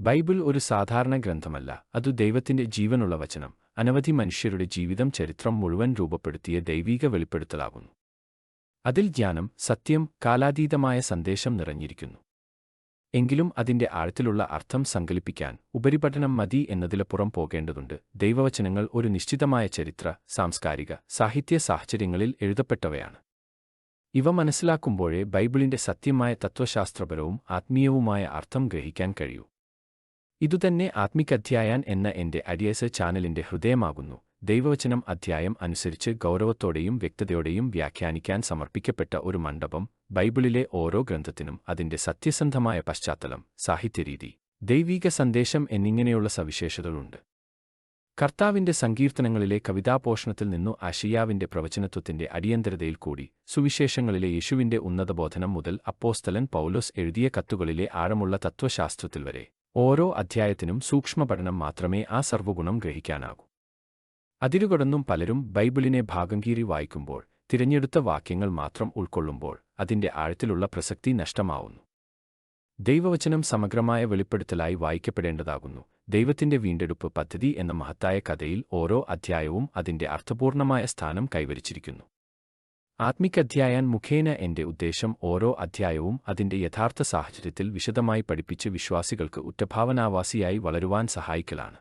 Bible ഒരു സാധാരണ ഗ്രന്ഥമല്ല. അത് ദൈവത്തിന്റെ ജീവനുള്ള വചനം. അനവധി മനുഷ്യരുടെ ജീവിതം ചരിത്രം മുഴുവൻ രൂപപ്പെടുത്തിയ ദൈവീക വെളിപ്പെടുത്തലാകുന്നു. അതിൽ ജ്ഞാനം സത്യം കാലാതീതമായ സന്ദേശം നിറഞ്ഞിരിക്കുന്നു. എങ്കിലും അതിന്റെ ആഴത്തിലുള്ള അർത്ഥം സങ്കല്പിക്കാൻ ഉപരിപഠനം മതി എന്നതിലപ്പുറം പോകേണ്ടതുണ്ട്. ദൈവവചനങ്ങൾ ഒരു നിശ്ചിതമായ ചരിത്ര സാംസ്കാരിക സാഹിത്യ സാഹചര്യങ്ങളിൽ എഴുതപ്പെട്ടവയാണ്. ഇവ മനസ്സിലാക്കുമ്പോഴേ ബൈബിളിന്റെ സത്യമായ തത്വശാസ്ത്രപരവും ആത്മീയവുമായ അർത്ഥം ഗ്രഹിക്കാൻ കഴിയൂ. ഇതുതന്നെ ആത്മികധ്യായാൻ എന്ന എന്റെ അഡിയസ് ചാനലിന്റെ ഹൃദയമാകുന്നു. ദൈവവചനം അധ്യായം അനുസരിച്ച് ഗൗരവത്തോടെയും വ്യക്തതയോടെയും വ്യാഖ്യാനിക്കാൻ സമർപ്പിക്കപ്പെട്ട ഒരു മണ്ഡപം ബൈബിളിലെ ഓരോ ഗ്രന്ഥത്തിനും അതിന്റെ സത്യസന്ധമായ പശ്ചാത്തലം സാഹിത്യരീതി ദൈവീക സന്ദേശം എന്നിങ്ങനെയുള്ള സവിശേഷതകളുണ്ട്. കർത്താവിന്റെ സങ്കീർത്തനങ്ങളിലെ കവിതാപോഷണത്തിൽ നിന്നു അഷിയാവിന്റെ പ്രവചനത്വത്തിന്റെ അടിയന്തരതയിൽ കൂടി സുവിശേഷങ്ങളിലെ യേശുവിന്റെ ഉന്നതബോധനം മുതൽ അപ്പോസ്തലൻ പൗലോസ് എഴുതിയ കത്തുകളിലെ ആഴമുള്ള തത്വശാസ്ത്രത്തിൽ വരെ ഓരോ അധ്യായത്തിനും സൂക്ഷ്മപഠനം മാത്രമേ ആ സർവഗുണം ഗ്രഹിക്കാനാകൂ. അതിരുകടന്നും പലരും ബൈബിളിനെ ഭാഗം കീറി വായിക്കുമ്പോൾ തിരഞ്ഞെടുത്ത വാക്യങ്ങൾ മാത്രം ഉൾക്കൊള്ളുമ്പോൾ അതിന്റെ ആഴത്തിലുള്ള പ്രസക്തി നഷ്ടമാവുന്നു. ദൈവവചനം സമഗ്രമായ വെളിപ്പെടുത്തലായി വായിക്കപ്പെടേണ്ടതാകുന്നു. ദൈവത്തിന്റെ വീണ്ടെടുപ്പ് പദ്ധതി എന്ന മഹത്തായ കഥയിൽ ഓരോ അധ്യായവും അതിന്റെ അർത്ഥപൂർണമായ സ്ഥാനം കൈവരിച്ചിരിക്കുന്നു. ആത്മികധ്യായാൻ മുഖേന എന്റെ ഉദ്ദേശം ഓരോ അധ്യായവും അതിന്റെ യഥാർത്ഥ സാഹചര്യത്തിൽ വിശദമായി പഠിപ്പിച്ച് വിശ്വാസികൾക്ക് ഉറ്റഭാവനാവാസിയായി വളരുവാൻ സഹായിക്കലാണ്.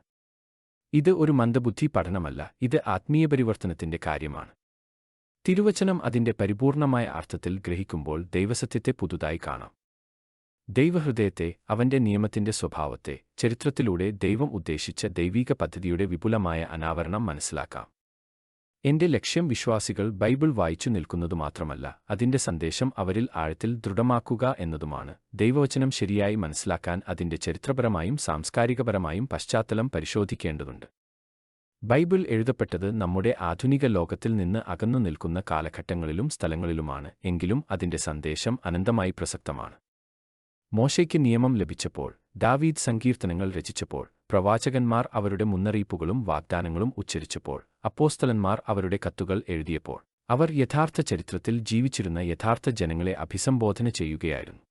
ഇത് ഒരു മന്ദബുദ്ധി പഠനമല്ല ഇത് ആത്മീയ പരിവർത്തനത്തിന്റെ കാര്യമാണ്. തിരുവചനം അതിന്റെ പരിപൂർണമായ അർത്ഥത്തിൽ ഗ്രഹിക്കുമ്പോൾ ദൈവസത്യത്തെ പുതുതായി കാണാം. ദൈവഹൃദയത്തെ അവന്റെ നിയമത്തിന്റെ സ്വഭാവത്തെ ചരിത്രത്തിലൂടെ ദൈവം ഉദ്ദേശിച്ച ദൈവീക പദ്ധതിയുടെ വിപുലമായ അനാവരണം മനസ്സിലാക്കാം. എന്റെ ലക്ഷ്യം വിശ്വാസികൾ ബൈബിൾ വായിച്ചു നിൽക്കുന്നതു മാത്രമല്ല അതിന്റെ സന്ദേശം അവരിൽ ആഴത്തിൽ ദൃഢമാക്കുക എന്നതുമാണ്. ദൈവവചനം ശരിയായി മനസ്സിലാക്കാൻ അതിന്റെ ചരിത്രപരമായും സാംസ്കാരികപരമായും പശ്ചാത്തലം പരിശോധിക്കേണ്ടതുണ്ട്. ബൈബിൾ എഴുതപ്പെട്ടത് നമ്മുടെ ആധുനിക ലോകത്തിൽ നിന്ന് അകന്നു നിൽക്കുന്ന കാലഘട്ടങ്ങളിലും സ്ഥലങ്ങളിലുമാണ് എങ്കിലും അതിന്റെ സന്ദേശം അനന്തമായി പ്രസക്തമാണ്. മോശയ്ക്ക് നിയമം ലഭിച്ചപ്പോൾ ദാവീദ് സങ്കീർത്തനങ്ങൾ രചിച്ചപ്പോൾ പ്രവാചകന്മാർ അവരുടെ മുന്നറിയിപ്പുകളും വാഗ്ദാനങ്ങളും ഉച്ചരിച്ചപ്പോൾ അപ്പോസ്തലന്മാർ അവരുടെ കത്തുകൾ എഴുതിയപ്പോൾ അവർ യഥാർത്ഥ ചരിത്രത്തിൽ ജീവിച്ചിരുന്ന യഥാർത്ഥ ജനങ്ങളെ അഭിസംബോധന ചെയ്യുകയായിരുന്നു.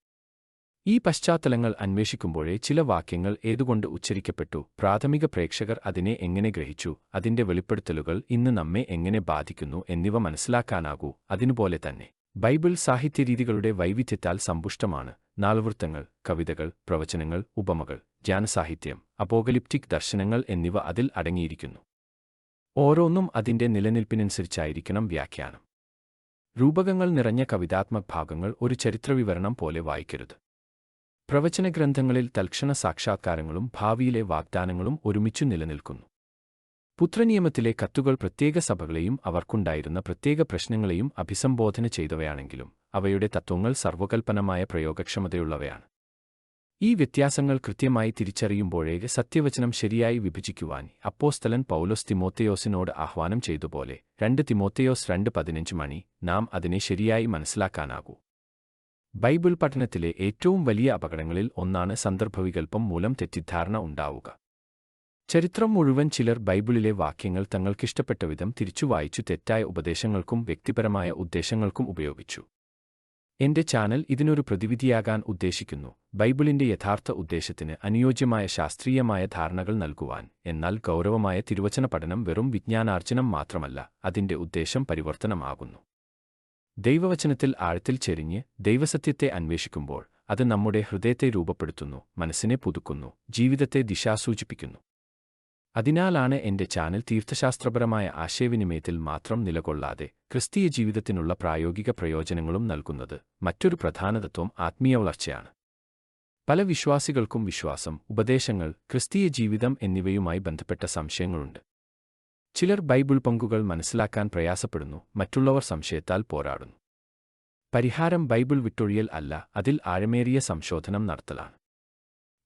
ഈ പശ്ചാത്തലങ്ങൾ അന്വേഷിക്കുമ്പോഴേ ചില വാക്യങ്ങൾ ഏതുകൊണ്ട് ഉച്ചരിക്കപ്പെട്ടു പ്രാഥമിക പ്രേക്ഷകർ അതിനെ എങ്ങനെ ഗ്രഹിച്ചു അതിന്റെ വെളിപ്പെടുത്തലുകൾ ഇന്ന് നമ്മെ എങ്ങനെ ബാധിക്കുന്നു എന്നിവ മനസ്സിലാക്കാനാകൂ. അതിനുപോലെ തന്നെ ബൈബിൾ സാഹിത്യരീതികളുടെ വൈവിധ്യത്താൽ സമ്പുഷ്ടമാണ്. നാൾവൃത്തങ്ങൾ കവിതകൾ പ്രവചനങ്ങൾ ഉപമകൾ ജ്ഞാനസാഹിത്യം അപോകലിപ്റ്റിക് ദർശനങ്ങൾ എന്നിവ അതിൽ അടങ്ങിയിരിക്കുന്നു. ഓരോന്നും അതിന്റെ നിലനിൽപ്പിനനുസരിച്ചായിരിക്കണം വ്യാഖ്യാനം. രൂപകങ്ങൾ നിറഞ്ഞ കവിതാത്മക ഭാഗങ്ങൾ ഒരു ചരിത്രവിവരണം പോലെ വായിക്കരുത്. പ്രവചന ഗ്രന്ഥങ്ങളിൽ തൽക്ഷണ സാക്ഷാത്കാരങ്ങളും ഭാവിയിലെ വാഗ്ദാനങ്ങളും ഒരുമിച്ചു നിലനിൽക്കുന്നു. പുത്രനിയമത്തിലെ കത്തുകൾ പ്രത്യേക സഭകളെയും അവർക്കുണ്ടായിരുന്ന പ്രത്യേക പ്രശ്നങ്ങളെയും അഭിസംബോധന ചെയ്തവയാണെങ്കിലും അവയുടെ തത്വങ്ങൾ സർവകൽപ്പനമായ പ്രയോഗക്ഷമതയുള്ളവയാണ്. ഈ വ്യത്യാസങ്ങൾ കൃത്യമായി തിരിച്ചറിയുമ്പോഴേ സത്യവചനം ശരിയായി വിഭജിക്കുവാൻ അപ്പോസ്തലൻ പൗലോസ് തിമോത്തയോസിനോട് ആഹ്വാനം ചെയ്തുപോലെ രണ്ട് തിമോത്തയോസ് രണ്ട് പതിനഞ്ച് മണി നാം അതിനെ ശരിയായി മനസ്സിലാക്കാനാകൂ. ബൈബിൾ പഠനത്തിലെ ഏറ്റവും വലിയ അപകടങ്ങളിൽ ഒന്നാണ് സന്ദർഭവികൽപ്പം മൂലം തെറ്റിദ്ധാരണ ഉണ്ടാവുക. ചരിത്രം മുഴുവൻ ചിലർ ബൈബിളിലെ വാക്യങ്ങൾ തങ്ങൾക്കിഷ്ടപ്പെട്ട വിധം തിരിച്ചു വായിച്ചു തെറ്റായ ഉപദേശങ്ങൾക്കും വ്യക്തിപരമായ ഉദ്ദേശങ്ങൾക്കും ഉപയോഗിച്ചു. എന്റെ ചാനൽ ഇതിനൊരു പ്രതിവിധിയാകാൻ ഉദ്ദേശിക്കുന്നു. ബൈബിളിന്റെ യഥാർത്ഥ ഉദ്ദേശത്തിന് അനുയോജ്യമായ ശാസ്ത്രീയമായ ധാരണകൾ നൽകുവാൻ. എന്നാൽ ഗൗരവമായ തിരുവചന പഠനം വെറും വിജ്ഞാനാർജനം മാത്രമല്ല അതിന്റെ ഉദ്ദേശം പരിവർത്തനമാകുന്നു. ദൈവവചനത്തിൽ ആഴത്തിൽ ചെരിഞ്ഞ് ദൈവസത്യത്തെ അന്വേഷിക്കുമ്പോൾ അത് നമ്മുടെ ഹൃദയത്തെ രൂപപ്പെടുത്തുന്നു മനസ്സിനെ പുതുക്കുന്നു ജീവിതത്തെ ദിശാസൂചിപ്പിക്കുന്നു. അതിനാലാണ് എന്റെ ചാനൽ തീർത്ഥശാസ്ത്രപരമായ ആശയവിനിമയത്തിൽ മാത്രം നിലകൊള്ളാതെ ക്രിസ്തീയ ജീവിതത്തിനുള്ള പ്രായോഗിക പ്രയോജനങ്ങളും നൽകുന്നത് മറ്റൊരു പ്രധാന തത്വം ആത്മീയ വളർച്ചയാണ്. പല വിശ്വാസികൾക്കും വിശ്വാസം ഉപദേശങ്ങൾ ക്രിസ്തീയ ജീവിതം എന്നിവയുമായി ബന്ധപ്പെട്ട സംശയങ്ങളുണ്ട്. ചിലർ ബൈബിൾ പങ്കുകൾ മനസ്സിലാക്കാൻ പ്രയാസപ്പെടുന്നു മറ്റുള്ളവർ സംശയത്താൽ പോരാടുന്നു. പരിഹാരം ബൈബിൾ വിട്ടൊഴിയൽ അല്ല അതിൽ ആഴമേറിയ സംശോധനം നടത്തലാണ്.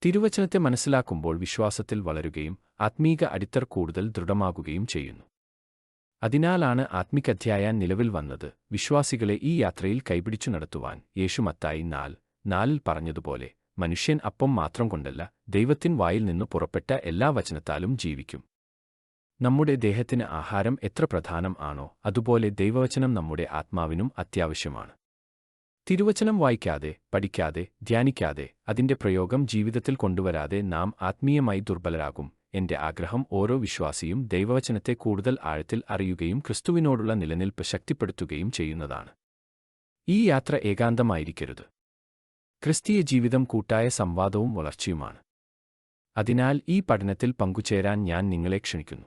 തിരുവചനത്തെ മനസ്സിലാക്കുമ്പോൾ വിശ്വാസത്തിൽ വളരുകയും ആത്മീക അടിത്തർ കൂടുതൽ ദൃഢമാകുകയും ചെയ്യുന്നു. അതിനാലാണ് ആത്മികധ്യായാൻ നിലവിൽ വന്നത് വിശ്വാസികളെ ഈ യാത്രയിൽ കൈപിടിച്ചു നടത്തുവാൻ യേശു മത്തായി നാല് നാലിൽ പറഞ്ഞതുപോലെ മനുഷ്യൻ അപ്പം മാത്രം കൊണ്ടല്ല ദൈവത്തിൻ വായിൽ നിന്നു പുറപ്പെട്ട എല്ലാ വചനത്താലും ജീവിക്കും. നമ്മുടെ ദേഹത്തിന് ആഹാരം എത്ര പ്രധാനം ആണോ അതുപോലെ ദൈവവചനം നമ്മുടെ ആത്മാവിനും അത്യാവശ്യമാണ്. തിരുവചനം വായിക്കാതെ പഠിക്കാതെ ധ്യാനിക്കാതെ അതിന്റെ പ്രയോഗം ജീവിതത്തിൽ കൊണ്ടുവരാതെ നാം ആത്മീയമായി ദുർബലരാകും. എന്റെ ആഗ്രഹം ഓരോ വിശ്വാസിയും ദൈവവചനത്തെ കൂടുതൽ ആഴത്തിൽ അറിയുകയും ക്രിസ്തുവിനോടുള്ള നിലനിൽപ്പ് ശക്തിപ്പെടുത്തുകയും ചെയ്യുന്നതാണ്. ഈ യാത്ര ഏകാന്തമായിരിക്കരുത്. ക്രിസ്തീയ ജീവിതം കൂട്ടായ സംവാദവും വളർച്ചയുമാണ്. അതിനാൽ ഈ പഠനത്തിൽ പങ്കുചേരാൻ ഞാൻ നിങ്ങളെ ക്ഷണിക്കുന്നു.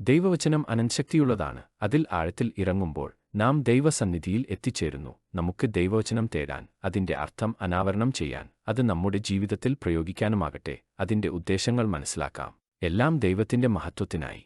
ദൈവവചനം അനൻശക്തിയുള്ളതാണ് അതിൽ ആഴത്തിൽ ഇറങ്ങുമ്പോൾ നാം ദൈവസന്നിധിയിൽ എത്തിച്ചേരുന്നു. നമുക്ക് ദൈവവചനം തേടാൻ അതിന്റെ അർത്ഥം അനാവരണം ചെയ്യാൻ അത് നമ്മുടെ ജീവിതത്തിൽ പ്രയോഗിക്കാനുമാകട്ടെ അതിന്റെ ഉദ്ദേശങ്ങൾ മനസ്സിലാക്കാം. എല്ലാം ദൈവത്തിന്റെ മഹത്വത്തിനായി.